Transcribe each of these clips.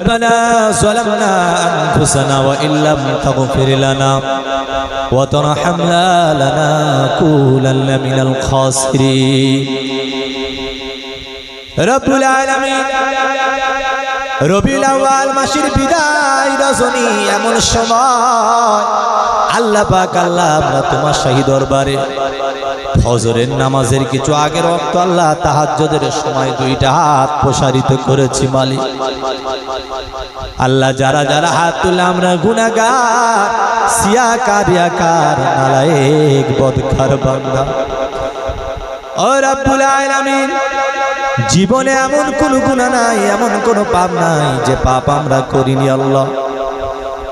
ربنا ظلمنا أنفسنا وإن لم تغفر لنا وترحمنا لنكونن من الخاسرين رب العالمين রবিউল আউয়াল মাসের বিদায় রজনী এমন সময় আল্লাহ পাক আল্লাহ আমরা তোমার শাহী দরবারে ফজরের নামাজের কিছু আগের রক্ত আল্লাহ তাহাজ্জুদের সময় দুইটা হাত প্রসারিত করেছি, মালিক। আল্লাহ যারা যারা হাত তুলে আমরা গুনাগার সিয়াকার, ইয়াকার, নালায়েক, বদখার বান্দা। ও রাব্বুল আলামিন, জীবনে এমন কোন গুণা নাই, এমন কোন পাপ নাই যে পাপ আমরা করিনি, আল্লাহ।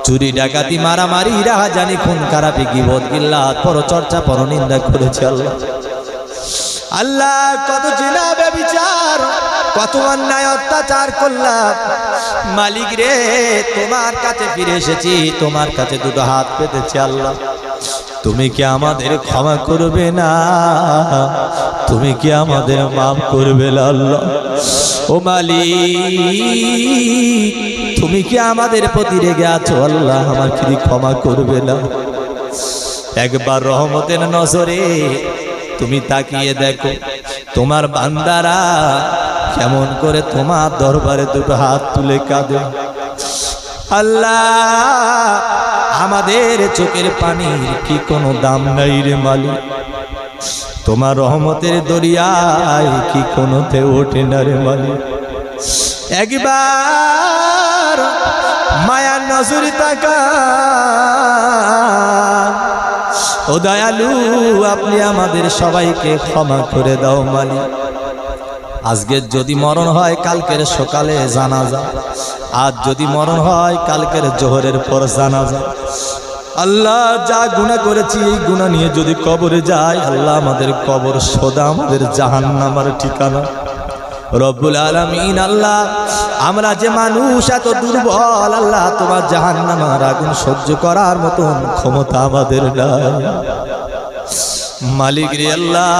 চুরি, ডাকাতি, মারামারি রাহা জানি খুন, খারাপি, গিবত গিল্লা পর চর্চা পর নিন্দা করেছে আল্লাহ। আল্লাহ, কত জেনা ব্যবিচার কত অন্যায় অত্যাচার করলাম। মালিক রে, তোমার কাছে ফিরে এসেছি, তোমার কাছে দুটো হাত পেতেছি আল্লাহ। তুমি কি আমাদের ক্ষমা করবে না? তুমি কি আমাদের মাফ করবে আল্লাহ? ও মালিক তুমি কি আমাদের প্রতি রেগে আছো? আল্লাহ আমার কি ক্ষমা করবে না। একবার রহমতের নজরে তুমি তাকিয়ে দেখো, তোমার বান্দারা কেমন করে তোমার দরবারে দুটো হাত তুলে কাঁদে। আল্লাহ, আমাদের চোখের পানির কি কোনো দাম নাই রে মালিক? তোমার রহমতের দরিয়ায় কি কোনোতে ওঠে না রে মালিক? একবার মায়ার নজরি তাকা। ও দয়ালু, আপনি আমাদের সবাইকে ক্ষমা করে দাও মালিক। আজকের যদি মরণ হয়, কালকের সকালে জানাজা। আজ যদি মরণ হয়, কালকের জোহরের পর জানাজা। আল্লাহ, যা গুণা করেছি, এই গুণা নিয়ে যদি কবরে যায় আল্লাহ আমাদের কবর সোদা, আমাদের জাহান্নামার ঠিকানা। রব্বুল আলমিন আল্লাহ, আমরা যে মানুষ এত দুর্বল, আল্লাহ তোমার জাহান্নামার আগুন সহ্য করার মতন ক্ষমতা আমাদের নাই। মালিক রে আল্লাহ,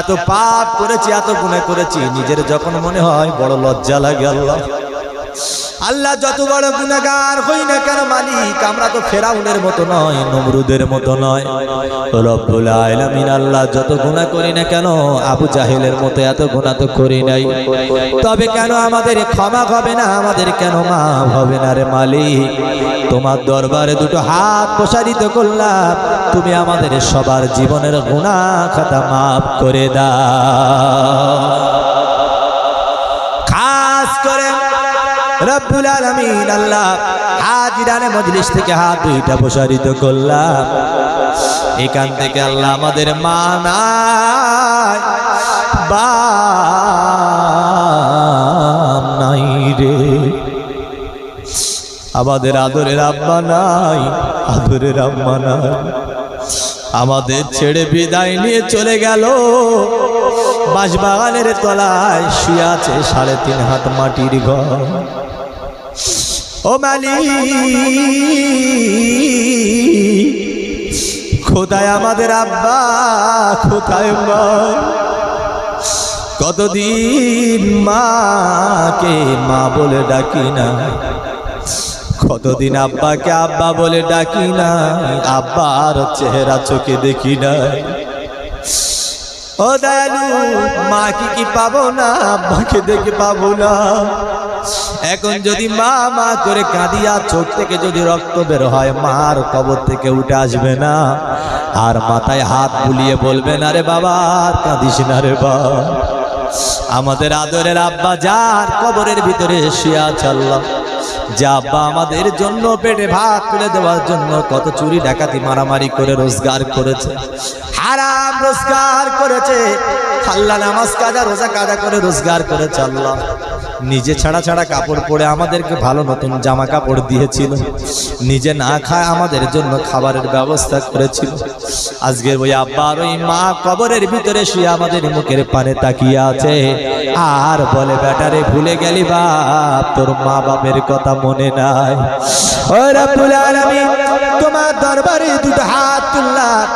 এত পাপ করেছি, এত গুণে করেছি, নিজের যখন মনে হয় বড় লজ্জা লাগে আল্লাহ। আল্লাহ যত বড় গুণাগার হই না কেন মালিক, আমরা তো ফেরাউনের মতো নয়, নমরুদের মতো নয়। রব্বুল আলামিন আল্লাহ যত গুণা করি না কেন, আবু জাহেলের মতো এত গুণা তো করি নাই। তবে কেন আমাদের ক্ষমা হবে না, আমাদের কেন মা হবে না রে মালিক? তোমার দরবারে দুটো হাত প্রসারিত করলাম, তুমি আমাদের সবার জীবনের গুণা খাতা মাফ করে দাও। রব্বুল আলামিন আল্লাহ হাজিরানে মজলিস থেকে হাত দুইটা প্রসারিত করলাম। এখান থেকে আল্লাহ আমাদের মা নাই বাপ নাই রে। আমাদের আদরের আব্বা নাই, আদরের আম্মা নাই। আমাদের ছেড়ে বিদায় নিয়ে চলে গেল। বাঁশবাগানের তলায় শুয়ে আছে সাড়ে তিন হাত মাটির ঘর। ও মালি, খোদায় আমাদের আব্বা কোথায় মা কতদিন মাকে মা বলে ডাকি না? কতদিন আব্বাকে আব্বা বলে ডাকি না? আব্বার চেহারা চোখে দেখি না। ও দয়ালু মা কি কি পাবো না? আব্বাকে দেখে পাবো না। এখন যদি মা মা করে কাঁদিয়া চোখ থেকে যদি রক্ত বের হয় মার কবর থেকে উঠে আসবে না। আর মাথায় হাত বুলিয়ে বলবে না রে বাবা কাঁদিস না রে বাবা আমাদের আদরের আব্বা যার কবরের ভিতরে শুয়ে আছে আল্লাহ। যে আব্বা আমাদের জন্য পেটে ভাত তুলে দেওয়ার জন্য কত চুরি ডাকাতি মারামারি করে রোজগার করেছে। হারাম রোজগার করেছে। আল্লাহ নামাজ কাজা, রোজা কাজা করে রোজগার করেছে আল্লাহ। নিজে ছাড়া ছাড়া কাপড় পরে আমাদেরকে ভালো নতুন জামা কাপড় দিয়েছিল। নিজে না খায় আমাদের জন্য খাবারের ব্যবস্থা করেছিল। আজকের ওই আব্বা আর ওই মা কবরের ভিতরে শুয়ে আমাদের মুখের পানে তাকিয়ে আছে। আর বলে, ব্যাটারে, ভুলে গেলি বাপ, তোর মা বাপের কথা মনে নাই। ও রব্বুল আলামিন তোমার দরবারে দুটো হাত তুললাম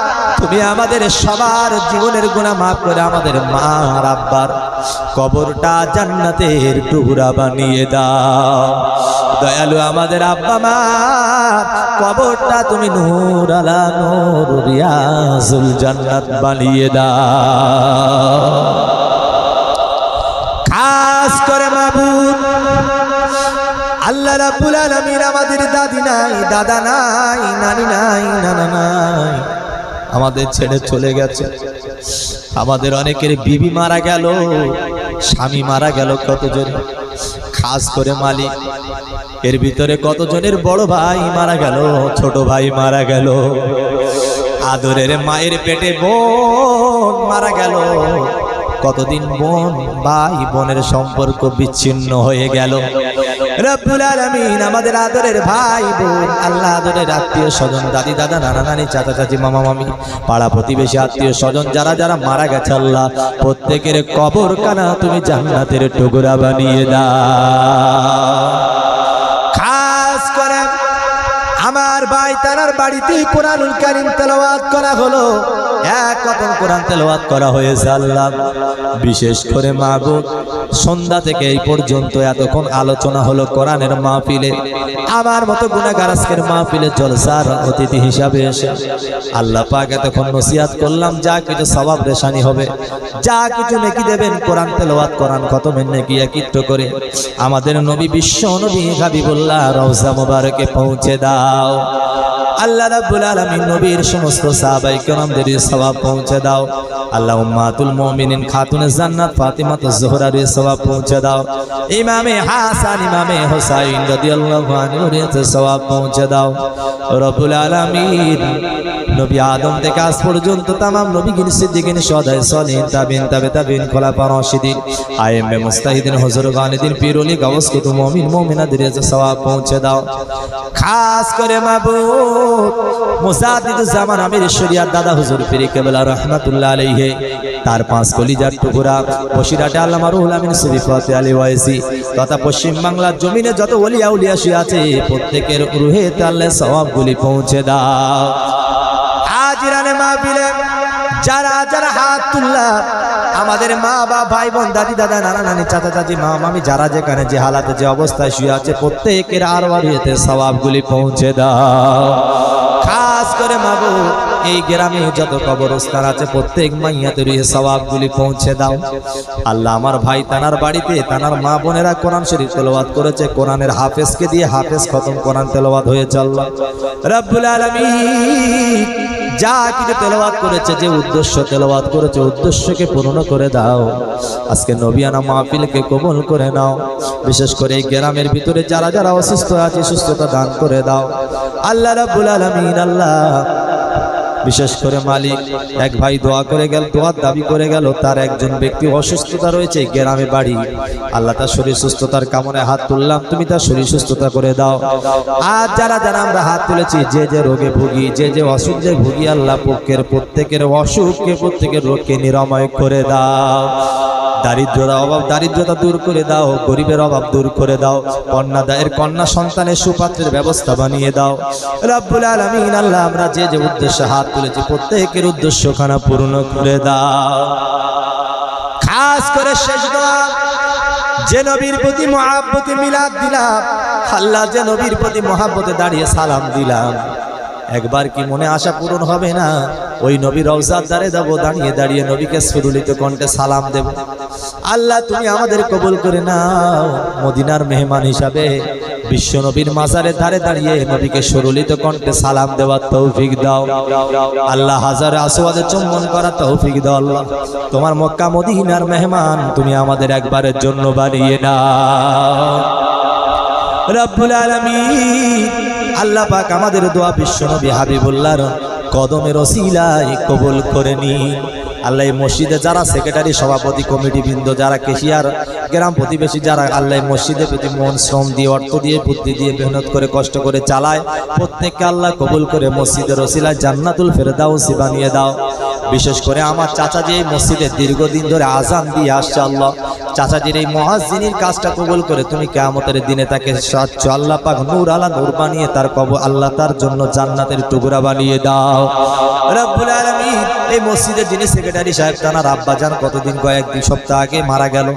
তুমি আমাদের সবার জীবনের গুণা মাফ করে আমাদের মা আর আব্বার কবরটা জান্নাতের টুকরা বানিয়ে দাও। দয়ালু আমাদের আব্বা মা, কবরটা তুমি নূর আলা নূর রিয়াজুল জান্নাত বানিয়ে দাও। খাস করে মাবুদ আল্লাহ রাব্বুল আলামিন আমাদের দাদি নাই, দাদা নাই, নানি নাই, নানা নাই। আমাদের ছেড়ে চলে গেছে। আমাদের অনেকের বিবি মারা গেল, স্বামী মারা গেল কতজন? খাস করে মালিক। এর ভিতরে কতজনের বড় ভাই মারা গেল, ছোট ভাই মারা গেল। আদরের মায়ের পেটে বোন মারা গেল। কতদিন বোন? ভাই বোনের সম্পর্ক বিচ্ছিন্ন হয়ে গেল। রব্বুল আলামিন আমাদের আদরের ভাই বোন, আল্লাহ আদরের আত্মীয় স্বজন, দাদি দাদা, নানা নানি, চাচা চাচি, মামা মামি, পাড়া প্রতিবেশী, আত্মীয় স্বজন, যারা যারা মারা গেছে আল্লাহ, প্রত্যেকের কবর কানা তুমি জান্নাতের টুকরা বানিয়ে দাও। বাড়িতে কোরআনুল কারিম তেলাওয়াত করা হলো। এক কখন কোরআন তেলাওয়াত করা হয়েছে আল্লাহ। বিশেষ করে মাহবুব, সন্ধ্যা থেকে এই পর্যন্ত এতক্ষণ আলোচনা হলো কোরআনের মাহফিলে। আমার মতো গুণাগার আজকের মাহফিলে জলসার অতিথি হিসাবে এসে আল্লাহ পাক এতক্ষণ নসিহাত করলাম, যা কিছু সবাব রেশানি হবে, যা কিছু নেকি দেবেন, কোরআন তেলাওয়াত কোরআন খতমের নেকি একত্র করে। আমাদের নবী বিশ্ব নবী হাবিবুল্লাহ রওজা মোবারকে পৌঁছে দাও। আল্লাহ রাব্বুল আলামিন নবীর সমস্ত সাহাবাই کرامদের সওয়াব পৌঁছে দাও। আল্লাহ উম্মাতুল মুমিনিন খাতুনে জান্নাত ফাতিমাতুজ জোহরার সওয়াব পৌঁছে দাও। ইমামে হাসান, ইমামে হুসাইন রাদিয়াল্লাহু আনহুর সওয়াব পৌঁছে দাও। রব্বুল আলামিন নবী আদম থেকে আজ পর্যন্ত তামাম নবীগিন সিদ্দিকিন, সদাই সলিন তাবিন তাবে তাবিন খোলাফা রাশিদিন আইএমএ মুস্তাহিদিন হুজুর গানিদিন পীরুলি গাউস কুতু মুমিন, মুমিনাদের সওয়াব পৌঁছে দাও। খাস করে মাবুদ মুসাদ্দিদুজ জামান আমির শরিয়াত দাদা হুজুর পীর কেবলা রহমাতুল্লাহ আলাইহি, তার পাঁচ কলিজার টুকরা, বসিরাটে আল্লামা রুহুল আমিন শরীফত আলী ওয়াইসি, তথা পশ্চিম বাংলার জমিনে যত ওলিয়া উলিয়া শুয়ে আছে, প্রত্যেকের রুহে তাল্লে সওয়াবগুলি পৌঁছে দাও। যারা যারা হাত তুললাম আমাদের মা বা ভাই বোন, দাদি, দাদা, নানা, নানি, চাচা, চাচি, মা, মামি, যারা যেখানে, যে হালাতে, যে অবস্থায় শুয়ে আছে, প্রত্যেকের আর বাড়িতে স্বভাবগুলি পৌঁছে দাও। খাস করে মাবু এই গ্রামে যত কবরস্থান আছে, প্রত্যেক মাইয়াতে রুহে সবাবগুলি পৌঁছে দাও। আল্লাহ আমার ভাই তানার বাড়িতে, তানার মা বোনেরা কোরআন শরীফ তেলাওয়াত করেছে, কোরআনের হাফেজকে দিয়ে হাফেজ খতম কোরআন তেলাওয়াত হয়ে আল্লাহ। রব্বুল আলামিন যা কিছু তেলাওয়াত করেছে, যে উদ্দেশ্য তেলাওয়াত করেছে, উদ্দেশ্যকে পূর্ণ করে দাও। আজকে নবিয়ানা মাহফিলকে কবুল করে নাও। বিশেষ করে এই গ্রামের ভিতরে যারা যারা অসুস্থ আছে, সুস্থতা দান করে দাও। আল্লাহ রাব্বুল আলামিন, আল্লাহ বিশেষ করে মালিক, এক ভাই দোয়া করে গেল, দোয়ার দাবি করে গেল, তার একজন ব্যক্তি অসুস্থতা রয়েছে, গ্রামে বাড়ি। আল্লাহ তার শরীর সুস্থতার কামনে হাত তুললাম, তুমি তার শরীর সুস্থতা করে দাও। আর যারা যারা আমরা হাত তুলেছি, যে যে রোগে ভুগি, যে যে অসুখে ভুগি, আল্লাহ পক্ষের প্রত্যেকের অসুখকে, প্রত্যেকের রোগকে নিরাময় করে দাও। দারিদ্রতা অভাব দারিদ্রতা দূর করে দাও, গরিবের অভাব দূর করে দাও, কন্যা দায়ের কন্যা সন্তানের সুপাত্রের ব্যবস্থা বানিয়ে দাও। রব্বুল আলামিন, আল্লাহ আমরা যে যে উদ্দেশ্যে হাত তুলেছি, প্রত্যেকের উদ্দেশ্য উদ্দেশ্যখানা পূর্ণ করে দাও। খাস করে শেষ দোয়া যে নবীর প্রতি মহাব্বতে মিলাদ দিলাম, আল্লাহ যে নবীর প্রতি মহাব্বতে দাঁড়িয়ে সালাম দিলাম। একবার কি মনে আশা পূরণ হবে না? ওই নবীর রওজার দ্বারে যাব দাঁড়িয়ে দাঁড়িয়ে নবীকে সুরুলিত কণ্ঠে সালাম দেব। আল্লাহ, তুমি আমাদের কবুল করে নাও। মদিনার মেহমান হিসাবে বিশ্ব নবীর মাজারের ধারে দাঁড়িয়ে নবীকে সুরুলিত কণ্ঠে সালাম দেওয়ার তৌফিক দাও। আল্লাহ, হাজারে আসওয়াদে চুম্বন করা তৌফিক দাও আল্লাহ। তোমার মক্কা মদিনার মেহমান তুমি আমাদের একবারের জন্য বানিয়ে নাও। রব্বুল আলামিন আল্লাহ পাক আমাদের দোয়া বিশ্বনবী হাবিবুল্লাহর কদমের ওসিলায় কবুল করে নিন। আল্লাহ মসজিদে যারা সেক্রেটারি, সভাপতি কমিটি বৃন্দ যারা কেশিয়ার, গ্রাম প্রতিবেশী, যারা আল্লাহ এই মসজিদের প্রতি মন, শ্রম দিয়ে, অর্থ দিয়ে, বুদ্ধি দিয়ে, মেহনত করে, কষ্ট করে চালায়, প্রত্যেককে আল্লাহ কবুল করে মসজিদের ওসিলায় জান্নাতুল ফেরে দাও ফেরদাউসি বানিয়ে দাও। বিশেষ করে আমার চাচা যে এই মসজিদে দীর্ঘদিন ধরে আজান দিয়ে আসছে আল্লাহ চাচাজির এই মহাজিনীর কাজটা কবুল করে তুমি কেয়ামতের দিনে তাকে স্বচ্ছ আল্লাহ পাক নূর আলা নূর বানিয়ে তার কবর আল্লাহ তার জন্য জান্নাতের টুকরা বানিয়ে দাও। রব্বুল এই মসজিদের যিনি সেক্রেটারি সাহেব, তানার আব্বা যান কতদিন, কয়েকদিন, সপ্তাহ আগে মারা গেল।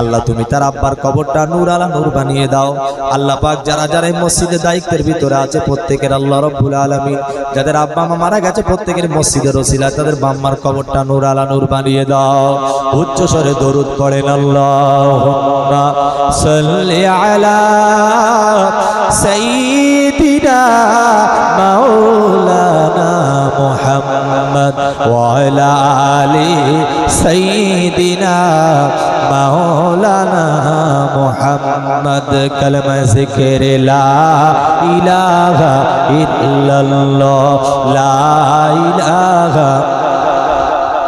আল্লাহ তুমি তার আব্বার কবরটা নূর আলা নূর বানিয়ে দাও। আল্লাহ পাক যারা যারা এই মসজিদের দায়িত্বের ভিতরে আছে, প্রত্যেকের আল্লাহ রব্বুল আলামিন, যাদের আব্বা মা মারা গেছে, প্রত্যেকের মসজিদের ওসিলা তাদের বাম্মার কবরটা নূর আলা নূর বানিয়ে দাও। উচ্চ স্বরে দরুদ পড়েন আল্লাহুম্মা সাল্লি আলা সাইয়্যিদিনা মাওলানা মুহাম্মদ ওয়া আলা আলি সাইয়্যিদিনা মাওলানা মুহাম্মদ কালমা জিকির লা ইলাহা ইল্লাল্লাহ লা ইলাহা